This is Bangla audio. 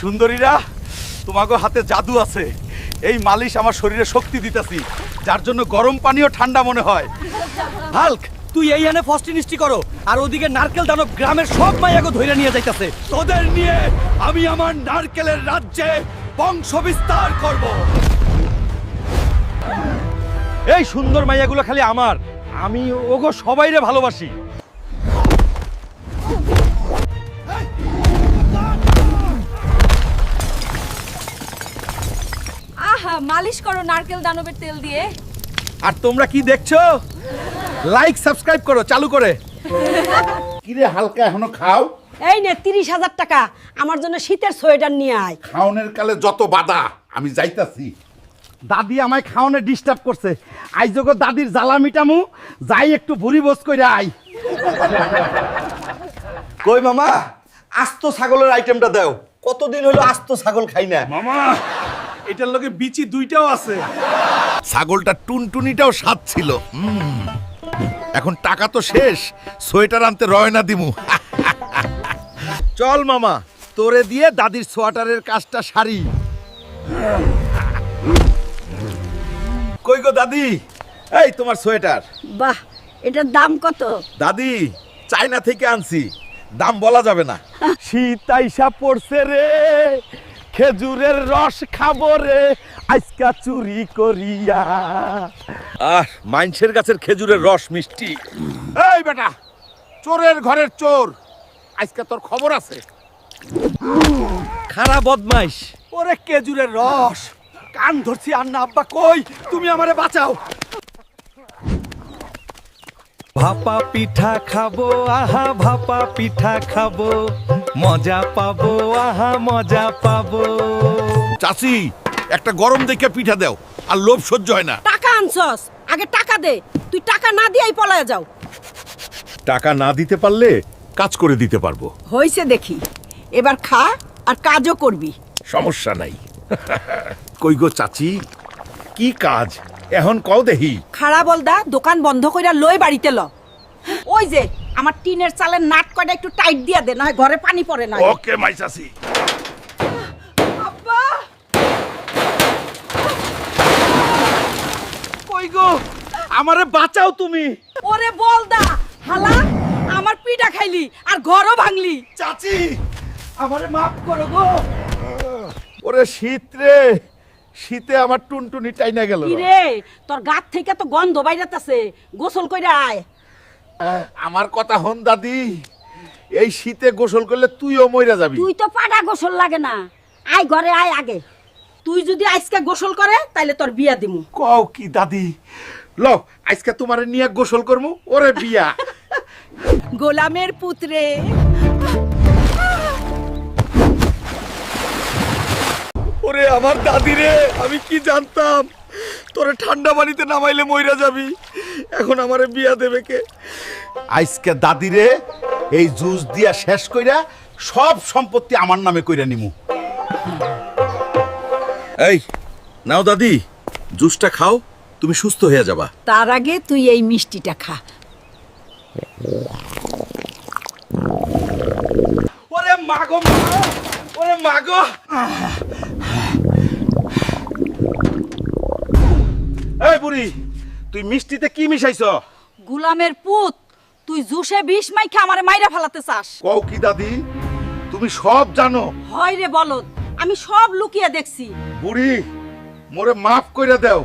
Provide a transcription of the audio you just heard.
সুন্দরীরা তোমাকে হাতে জাদু আছে। এই মালিশ আমার শরীরে শক্তি দিতেছি, যার জন্য গরম পানিও ঠান্ডা মনে হয়। হাল্ক, তুই এই এনে ফস্টিনিস্টি করো, আর ওদিকে নারকেল দানব গ্রামের সব মাইয়াকে ধইরা নিয়ে যাইতাছে। তোদের নিয়ে আমি আমার নারকেলের রাজ্যে বংশ বিস্তার করব। এই সুন্দর মাইয়াগুলো খালি আমার, আমি ওগো সবাইরে ভালোবাসি। আহা মালিশ করো নারকেল দানবের তেল দিয়ে। আর তোমরা কি দেখছ? লাইক সাবস্ক্রাইব করো চালু করে। কিরে হালকা এখনও খাও? এই নে তিরিশ হাজার টাকা। আমার জন্য শীতের সোয়েটার নিয়ে আয়। খাওনের কালে যত বাধা আমি যাইতাছি। দাদি আমায় খাওয়ানো ডিস্টার্ব করছে। আইজগো দাদির জ্বালা মিটামু যাই একটু ভুরি বোস করে আই। কই মামা আস্ত ছাগলের আইটেমটা দাও। কতদিন হলো আস্ত ছাগল খাই না? মামা এটার লগে বিচি দুইটাও আছে। ছাগলটা টুনটুনিটাও স্বাদ ছিল। এখন টাকা তো শেষ সোয়েটার আনতে রয়না দিমু। চল মামা তোরে দিয়ে দাদির সোয়াটারের কাজটা সারি। কই গো দাদি? এই তোমার সোয়েটার। বাহ এটার দাম কত? দাদি চায়না থেকে আনছি। দাম বলা যাবে না। শীত আইসা পড়ছে রে। খেজুরের রস খাব রে আজকা চুরি করিয়া। আহ মাইনসের গাছের খেজুরের রস মিষ্টি। এই বেটা চোরের ঘরের চোর। আজকে তোর খবর আছে? খারাপ বদমাইশ। ওরে খেজুরের রস কান ধরছি আর না আব্বা কই? তুমি আমারে বাঁচাও। ভাপা পিঠা খাব আহা ভাপা পিঠা খাব। মজা পাবো আহা মজা পাবো। চাচি একটা গরম দেখে পিঠা দাও আর লোভ সহ্য হয় না। টাকা আনছস? আগে টাকা দে। তুই টাকা না দিয়েই পলায় যাও। টাকা না দিতে পারলে কাজ করে দিতে পারব। হইছে দেখি। এবার খা আর কাজও করবি। সমস্যা নাই। কই গো চাচি কি কাজ? এখন কও দেহি খাড়া বলদা দোকান বন্ধ কইরা লই বাড়িতে ল। ওই যে আমার টিনের চালের নাট কয়টা একটু টাইট দিয়া দে নয় ঘরে পানি পড়ে না। ওকে মাই চাচি আব্বা! কই গো? আমারে বাঁচাও তুমি। ওরে বলদা হালা আমার পিঠা খাইলি আর ঘরও ভাঙলি। চাচি আমারে মাফ করো গো। ওরে শীত রে শীতে আমার টুনটুনি টাইনা গেল। কি রে তোর গাত থেকে তো গন্ধ বাইরাতাছে। গোসল কইরা আয়। আমার কথা হন দাদি। এই শীতে গোসল করলে তুইও মইরা যাবি। তুই তো পাড়া গোসল লাগে না। আয় ঘরে আয় আগে। তুই যদি আজকে গোসল করে তাইলে তোর বিয়া দিমু। কও কি দাদি? ল আজকে তোমারে নিয়ে গোসল করমু ওরে বিয়া। গোলামের পুত্রে। ওরে আমার দাদি রে আমি কি জানতাম? তোরে ঠান্ডা পানিতে নামাইলে মইরা যাবি। এখন আমারে বিয়া দেবে কে? আজকে দাদি রে এই জুস দিয়া শেষ কইরা সব সম্পত্তি আমার নামে কইরা নিমু। এই নাও দাদি জুসটা খাও তুমি সুস্থ হয়ে যাবা। তার আগে তুই এই মিষ্টিটা খা। ওরে মাগো মা ওরে মাগো বুড়ি তুই মিষ্টিতে কি মিশাইছ? গুলামের পুত তুই জুসে বিষ মাইখে আমারে মাইরা ফেলাতে চাস। কও কি দাদি তুমি সব জানো। হয় রে বলদ আমি সব লুকিয়ে দেখছি। বুড়ি মোরে মাফ কইরা দাও।